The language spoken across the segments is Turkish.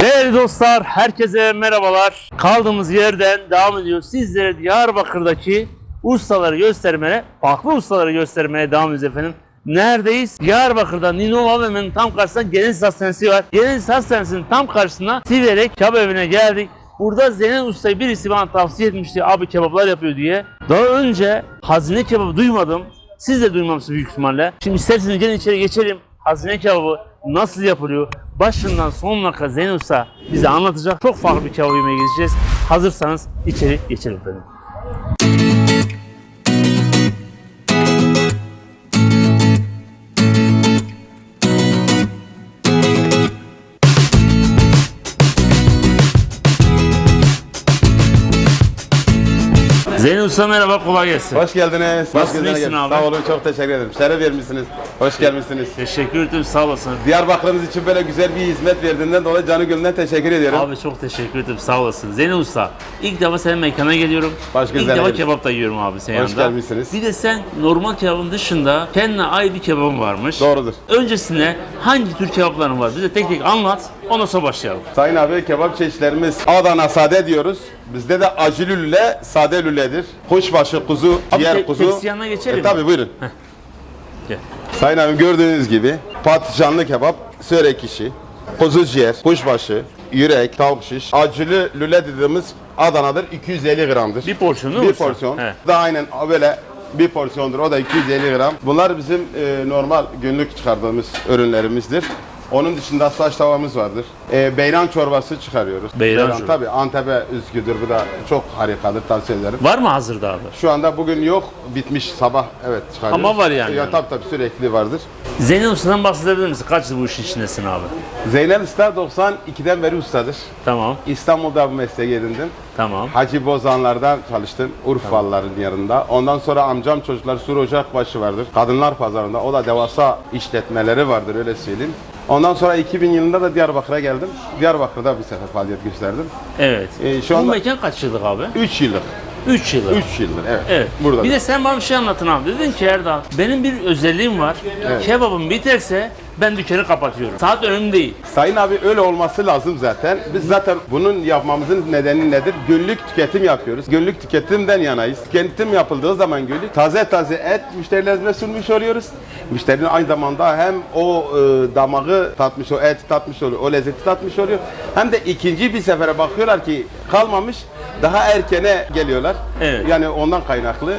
Değerli dostlar, herkese merhabalar. Kaldığımız yerden devam ediyoruz. Sizlere Diyarbakır'daki ustaları göstermeye, farklı ustaları göstermeye devam ediyoruz efendim. Neredeyiz? Diyarbakır'da Ninova AVM'nin tam karşısında Genesis Hastanesi var. Genesis Hastanesi'nin tam karşısına Siverek Kebap Evi'ne geldik. Burada Zeynel Usta'yı birisi bana tavsiye etmişti abi kebaplar yapıyor diye. Daha önce hazine kebabı duymadım. Siz de duymamışsınız büyük ihtimalle. Şimdi isterseniz gelin içeri geçelim. Hazine kebabı nasıl yapılıyor? Başından sonuna kadar Zeynel Usta bize anlatacak. Çok farklı bir kebap yemeye gideceğiz. Hazırsanız içeri geçelim efendim. Zeynel Usta merhaba kolay gelsin. Hoş geldiniz. Hoş Nasılsın, geldiniz. iyisin abi? Sağ olun, çok teşekkür ederim. Şeref vermişsiniz. Hoş gelmişsiniz. Teşekkür ederim sağ olasın. Diyarbakır'ımız için böyle güzel bir hizmet verdiğinden dolayı canı gönülden teşekkür ediyorum. Abi çok teşekkür ederim sağ olasın. Zeynel Usta ilk defa senin mekana geliyorum. Baş ilk defa kebap da yiyorum abi senin Hoş yanında. gelmişsiniz. Bir de sen normal kebabın dışında kendine ait bir kebabın varmış. Doğrudur. Öncesinde hangi tür kebapların var? Bize tek tek anlat. Ondan sonra başlayalım. Sayın abi kebap çeşitlerimiz Adana sade diyoruz. Bizde de acı lülle, sade lülledir. Kuşbaşı kuzu, Abi ciğer te- kuzu. tepsi yanına geçelim mi? E, tabii buyurun. Gel. Sayın abim gördüğünüz gibi patlıcanlı kebap, sörek işi, kuzu ciğer, kuşbaşı, yürek, tavuk şiş, acılı lüle dediğimiz Adana'dır 250 gramdır. Bir porsiyon değil mi Bir usta? porsiyon. He. Da aynen böyle bir porsiyondur. O da 250 gram. Bunlar bizim e, normal günlük çıkardığımız ürünlerimizdir. Onun dışında saç tavamız vardır. E, beyran çorbası çıkarıyoruz. Beyran çorbası. Tabii Antep'e özgüdür. Bu da çok harikadır. Tavsiye ederim. Var mı hazırda abi? Şu anda bugün yok. Bitmiş sabah. Evet çıkarıyoruz. Ama var yani. Ya, tabii tabii sürekli vardır. Zeynel Usta'dan bahsedebilir misin? Kaç yıl bu işin içindesin abi? Zeynep Usta 92'den beri ustadır. Tamam, İstanbul'da bu mesleği edindim. tamam. Hacı Bozanlar'dan çalıştım. Urfalıların yanında. Ondan sonra amcam çocuklar Sur Ocakbaşı vardır. Kadınlar pazarında. O da devasa işletmeleri vardır öyle söyleyeyim. Ondan sonra 2000 yılında da Diyarbakır'a geldim. Diyarbakır'da bir sefer faaliyet gösterdim. Evet. Ee, şu bu anda- mekan kaç yıllık abi? 3 yıllık. 3 yıllık. 3 yıldır evet. Evet. Burada. Bir de sen bana bir şey anlatın abi. Dedin ki Erdal, benim bir özelliğim var. Kebabım biterse ben dükkanı kapatıyorum. Saat önemli değil. Sayın abi öyle olması lazım zaten. Biz zaten bunun yapmamızın nedeni nedir? Günlük tüketim yapıyoruz. Günlük tüketimden yanayız. Tüketim yapıldığı zaman günlük taze taze et müşterilerimize sunmuş oluyoruz. Müşterinin aynı zamanda hem o e, damağı tatmış, o et tatmış oluyor, o lezzeti tatmış oluyor. Hem de ikinci bir sefere bakıyorlar ki kalmamış, daha erkene geliyorlar. Evet. Yani ondan kaynaklı e,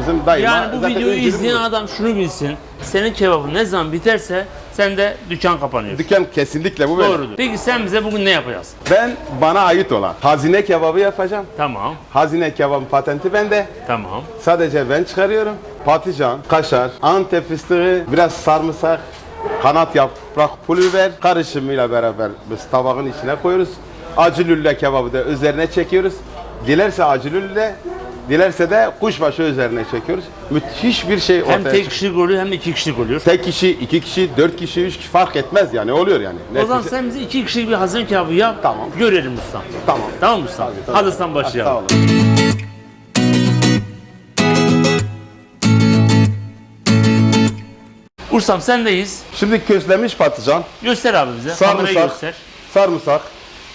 bizim daima Yani bu zaten videoyu izleyen budur. adam şunu bilsin. Senin kebabın ne zaman biterse sen de dükkan kapanıyor. Dükkan kesinlikle bu böyle. Doğrudur. Peki sen bize bugün ne yapacaksın? Ben bana ait olan hazine kebabı yapacağım. Tamam, Hazine kebabı patenti bende. tamam. Sadece ben çıkarıyorum. Patlıcan, kaşar, antep fıstığı, biraz sarımsak, kanat yaprak, pul biber karışımıyla beraber biz tabağın içine koyuyoruz. Acı lülle kebabı da üzerine çekiyoruz. Dilerse acı lülle, dilerse de kuşbaşı üzerine çekiyoruz. Müthiş bir şey ortaya Hem tek çıkıyor. kişilik oluyor hem iki kişilik oluyor. Tek kişi, iki kişi, dört kişi, üç kişi fark etmez yani oluyor yani. O zaman Neticede- sen bize iki kişilik bir hazine kebabı yap. Tamam. Görelim ustam. Tamam. Tamam mı ustam? Tabii, tabii. Hazırsan Sağ başlayalım. olun. Ustam sendeyiz. Şimdi közlemiş patlıcan, Göster abi bize. Kamerayı sarımsak, göster. sarımsak,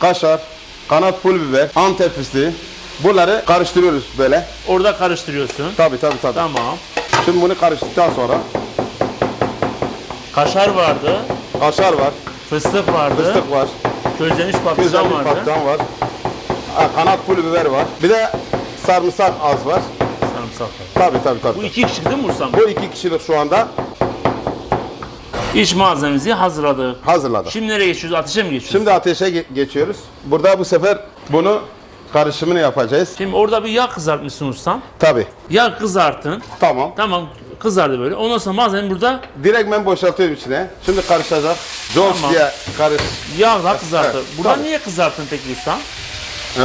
kaşar, kanat pul biber, antep fıstığı. Bunları karıştırıyoruz böyle. Orada karıştırıyorsun. Tabii tabii tabii. Tamam. Şimdi bunu karıştırdıktan sonra Kaşar vardı. kaşar var, Fıstık vardı. fıstık var, Közlenmiş patlıcan közlenmiş vardı. patlıcan var, ha, kanat pul biber var. Bir de sarımsak az var. Sarımsak var. Tabii tabii tabii. Bu iki kişilik değil mi? Bu iki kişilik şu anda İç malzememizi hazırladık. hazırladık. Şimdi nereye geçiyoruz? Ateşe mi geçiyoruz? Şimdi ateşe ge- geçiyoruz. Burada bu sefer bunu karışımını yapacağız. Şimdi orada bir yağ kızartmışsın ustam. Tabii. Yağ kızartın. Tamam. Tamam kızardı böyle. Ondan sonra malzeme burada Direkt ben boşaltıyorum içine. Şimdi karışacak. Jones Tamam. diye karış. yağ da kızartı. Evet, Buradan tabii. niye kızarttın peki ustam?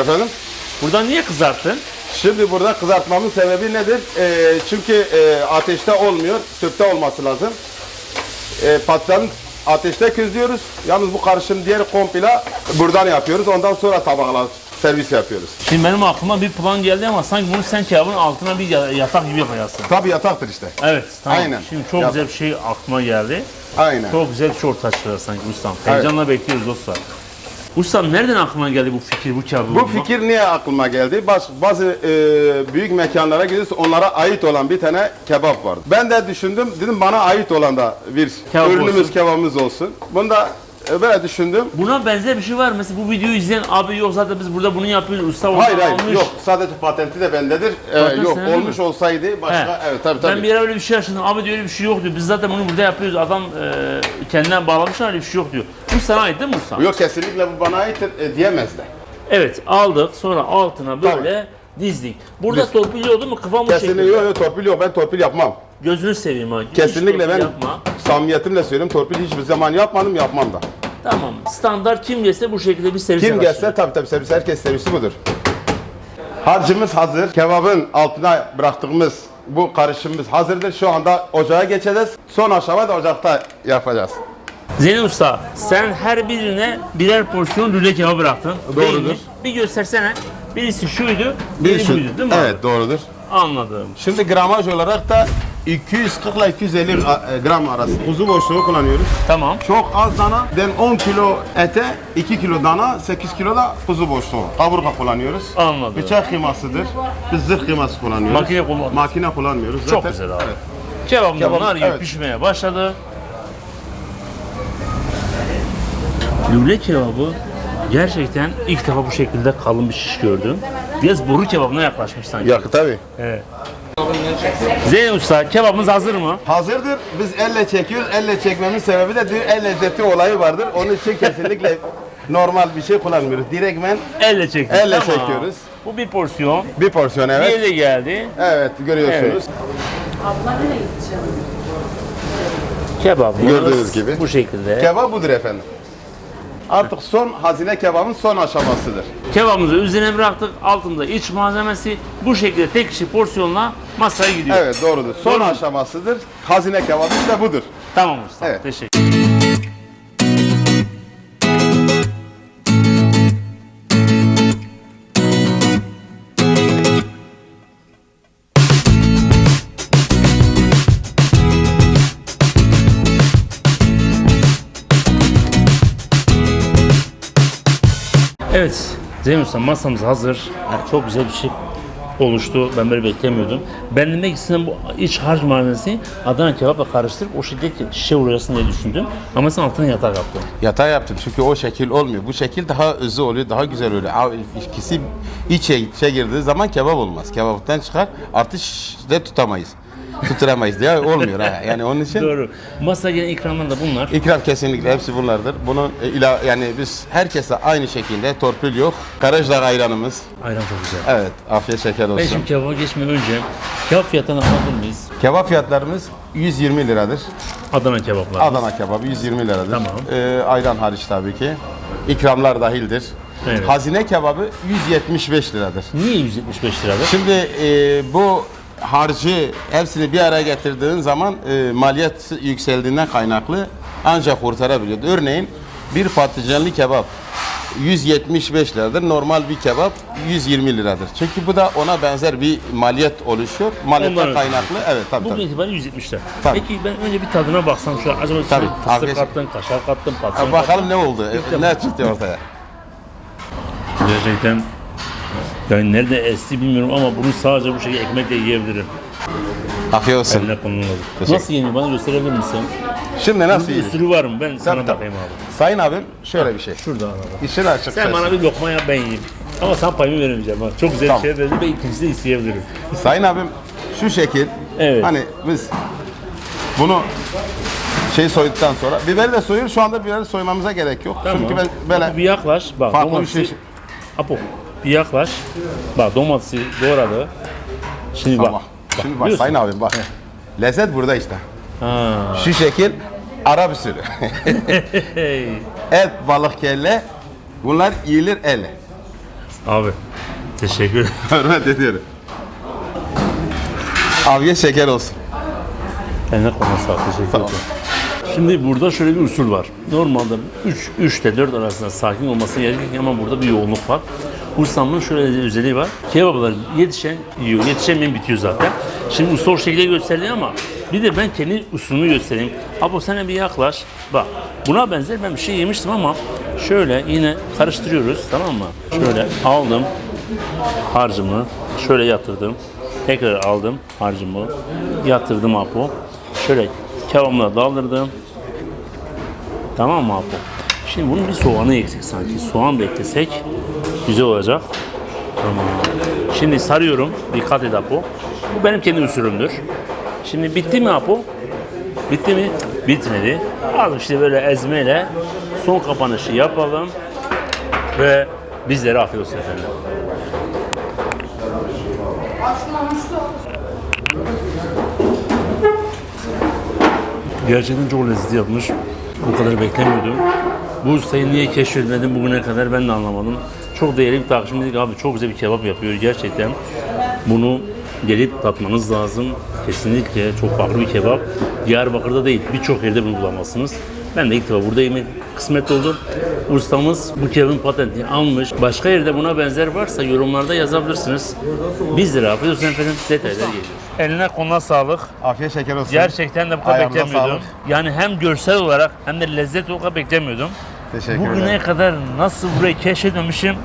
Efendim? Buradan niye kızarttın? Şimdi burada kızartmamın sebebi nedir? Ee, çünkü e, ateşte olmuyor, tüpte olması lazım. E, patlıcanı ateşte közlüyoruz. Yalnız bu karışım diğer komple buradan yapıyoruz. Ondan sonra tabakla servis yapıyoruz. Şimdi benim aklıma bir plan geldi ama sanki bunu sen kebabın altına bir ya- yatak gibi yapacaksın. Tabii yataktır işte. Evet tamam. Aynen. Şimdi çok Yatak. güzel bir şey aklıma geldi. Aynen. Çok güzel bir şey ortaya sanki ustam. Heyecanla bekliyoruz dostlar. Ustam nereden aklına geldi bu fikir, bu kebabı? Bu fikir niye aklıma geldi? Baz- bazı e, büyük mekanlara gidiyorsun onlara ait olan bir tane kebap var. Ben de düşündüm dedim bana ait olan da bir Kebap ürünümüz olsun. kebabımız olsun. Bunu da e, böyle düşündüm. Buna benzer bir şey var. Mesela bu videoyu izleyen abi yok zaten biz burada bunu yapıyoruz. Usta Hayır hayır almış. yok sadece patenti de bendedir. E, Patent yok sende olmuş mi? olsaydı başka He. evet tabii tabii. Ben bir ara öyle bir şey yaşadım. Abi diyor öyle bir şey yok diyor. Biz zaten bunu burada yapıyoruz. Adam e, kendinden bağlamış öyle bir şey yok diyor. Bu sana ait değil mi Usta? Yok kesinlikle bu bana aittir e, diyemezler. Evet aldık sonra altına böyle dizdik. Burada Biz- torpil değil mi? Kıvam bu Kesinlikle şekilde. yok yok torpil yok ben torpil yapmam. Gözünü seveyim ha. Hiç Kesinlikle torpil ben Yapma. samimiyetimle söylüyorum torpil hiçbir zaman yapmadım yapmam da. Tamam. Standart kim gelse bu şekilde bir servis Kim gelse tabii tabii servis herkes servisi budur. Harcımız hazır. Kebabın altına bıraktığımız bu karışımımız hazırdır. Şu anda ocağa geçeceğiz. Son aşama da ocakta yapacağız. Zeynep Usta sen her birine birer porsiyon lüle kebabı bıraktın. Doğrudur. Değil mi? Bir göstersene. Birisi şuydu, Bir biri şu- buydu değil mi? abi? Evet doğrudur. Anladım. Şimdi gramaj olarak da 240 ile 250 a- e, gram arası kuzu boşluğu kullanıyoruz. Tamam. Çok az dana, den 10 kilo ete, 2 kilo dana, 8 kilo da kuzu boşluğu. Kaburga kullanıyoruz. Anladım. Bıçak kıymasıdır. Biz zırh kıyması kullanıyoruz. Makine kullanmıyoruz. Makine kullanmıyoruz. Çok Zaten- güzel abi. Evet. Da Kebap, evet. pişmeye başladı. Lüle kebabı gerçekten ilk defa bu şekilde kalın bir şiş gördüm. Biraz boru kebabına yaklaşmış sanki. Yakı tabii. Evet. Zeynep Usta kebabımız hazır mı? Hazırdır. Biz elle çekiyoruz. Elle çekmemin sebebi de bir el lezzeti olayı vardır. Onun için kesinlikle normal bir şey kullanmıyoruz. Direktmen Elle çektik. Elle Tamam. çekiyoruz. Bu bir porsiyon. bir porsiyon Evet. evet. de geldi. Evet görüyorsunuz. Kebabımız Gördüğünüz gibi. bu şekilde. Kebap budur efendim. Artık son hazine kebabın son aşamasıdır. Kebabımızı üzerine bıraktık. Altında iç malzemesi bu şekilde tek kişi porsiyonla masaya gidiyor. Evet doğrudur. Son Doğru aşamasıdır. Hazine kebabı işte budur. Tamam usta. Evet. Teşekkür Evet, Zeynep Usta masamız hazır. Çok güzel bir şey oluştu. Ben böyle beklemiyordum. Ben demek istediğim bu iç harç malzemesini Adana kebapla karıştırıp o şekilde şişe uğrayasın diye düşündüm. Ama sen altına yatak yaptın. Yatağı yaptım çünkü o şekil olmuyor. Bu şekil daha özü oluyor, daha güzel oluyor. İkisi içe, içe girdiği zaman kebap olmaz. Kebaptan çıkar, artı de tutamayız. Tutturamayız diye olmuyor ha. Yani onun için Doğru. Masaya gelen ikramlar da bunlar. ikram kesinlikle hepsi bunlardır. Bunu e, ila yani biz herkese aynı şekilde torpil yok. Karajlar ayranımız. Ayran çok güzel. Evet, afiyet şeker Ben olsun. şimdi kebaba geçmeden önce kebap fiyatlarını alabilir miyiz? Kebap fiyatlarımız 120 liradır. Adana kebaplar. Adana kebabı 120 liradır. Tamam. Ee, ayran hariç tabii ki. İkramlar dahildir. Evet. Hazine kebabı 175 liradır. Niye 175 liradır? Şimdi e, bu harcı hepsini bir araya getirdiğin zaman e, maliyet yükseldiğinden kaynaklı ancak kurtarabiliyor. Örneğin bir patlıcanlı kebap 175 liradır. Normal bir kebap 120 liradır. Çünkü bu da ona benzer bir maliyet oluşuyor. Maliyetten Ondan kaynaklı. Evet tabii Bugün tabii. itibariyle 170 lira. Tabii. Peki ben önce bir tadına baksam şu an acaba Tabii, fıstık arkadaş- kattın, kaşar kattın, patlıcan Ha, kattın. Bakalım ne oldu? E, Ne çıktı ortaya? Gerçekten yani nerede esti bilmiyorum ama bunu sadece bu şekilde ekmekle yiyebilirim. Afiyet olsun. Eline konulmaz. Nasıl yeniyor bana gösterebilir misin? Şimdi nasıl yiyeceğiz? usulü var mı? Ben sana tabii. bakayım abi. Sayın abim şöyle bir şey. Şurada abi. İşin açık. Sen bana bir lokma yap ben yiyeyim. Ama sen payımı veremeyeceğim. ha. Çok güzel Tamam. bir şey verdi ve ikincisi de isteyebilirim. Sayın abim şu şekil. Evet. Hani biz bunu şey soyduktan sonra biberi de soyuyor. Şu anda biberi soymamıza gerek yok. Çünkü ben böyle bir yaklaş. Bak farklı bir şey. Apo bir yaklaş. Bak domatesi doğradı. Şimdi Tamam. bak. Şimdi bak biliyorsun. sayın abim bak. Lezzet burada işte. Ha. Şu şekil Arap usulü. Et, balık, kelle. Bunlar yiyilir elle. Abi teşekkür ederim. Hürmet ediyorum. Afiyet şeker olsun. Eline koluna sağlık. Teşekkür Tamam. ederim. Şimdi burada şöyle bir usul var. Normalde 3 3 ile 4 arasında sakin olması gerekirken ama burada bir yoğunluk var. Ustamın şöyle bir özelliği var. Kebaplar yetişen yiyor, yetişemeyen bitiyor zaten. Şimdi usta o şekilde gösterdi ama Bir de ben kendi usulümü göstereyim. Abo sen bir yaklaş. Bak buna benzer ben bir şey yemiştim ama şöyle yine karıştırıyoruz tamam mı? Şöyle aldım harcımı şöyle yatırdım. Tekrar aldım harcımı yatırdım Apo. Şöyle kebabına daldırdım. Tamam mı Apo? Şimdi bunun bir soğanı eksik sanki. Soğan da eklesek güzel olacak. Şimdi sarıyorum. Dikkat et Apo. Bu benim kendi usulümdür. Şimdi bitti mi Apo? Bitti mi? Bitmedi. Az işte böyle ezmeyle son kapanışı yapalım. Ve bizlere afiyet olsun efendim. Gerçekten çok lezzetli yapmış. Bu kadar beklemiyordum. Bu ustayı niye keşfetmedim bugüne kadar ben de anlamadım. Çok değerli bir takipçim dedik abi çok güzel bir kebap yapıyor gerçekten. Bunu gelip tatmanız lazım. Kesinlikle çok farklı bir kebap. Diyarbakır'da değil birçok yerde bunu bulamazsınız. Ben de ilk defa burada yemek kısmet oldu. Ustamız bu kebabın patentini almış. Başka yerde buna benzer varsa yorumlarda yazabilirsiniz. Bizlere afiyet olsun efendim. Detaylar geliyor. Eline koluna sağlık. Afiyet şeker olsun. Gerçekten de bu kadar beklemiyordum. sağlık. Yani hem görsel olarak hem de lezzet olarak beklemiyordum. Teşekkür Bugüne ederim. kadar nasıl burayı keşfetmemişim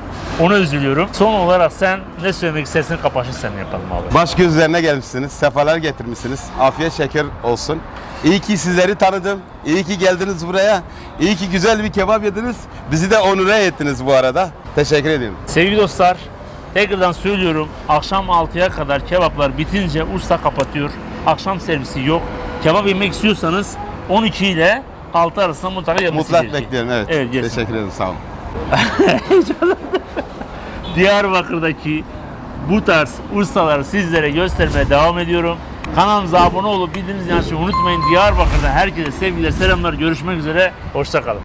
ona üzülüyorum. Son olarak sen ne söylemek istersin kapanışı sen yapalım abi. Baş gözlerine gelmişsiniz, sefalar getirmişsiniz. Afiyet şeker olsun. İyi ki sizleri tanıdım. İyi ki geldiniz buraya. İyi ki güzel bir kebap yediniz. Bizi de onure ettiniz bu arada. Teşekkür ediyorum. Sevgili dostlar tekrardan söylüyorum akşam 6'ya kadar kebaplar bitince usta kapatıyor. Akşam servisi yok. Kebap yemek istiyorsanız 12 ile 6 arasında mutlaka gelmesi Mutlak gerekiyor. bekliyorum. Evet. Evet gelsin. Teşekkür ederim. Sağ olun. Diyarbakır'daki bu tarz ustaları sizlere göstermeye devam ediyorum. Kanalımıza abone olup bildiğiniz için unutmayın. Diyarbakır'da herkese sevgiler, selamlar. Görüşmek üzere. Hoşçakalın.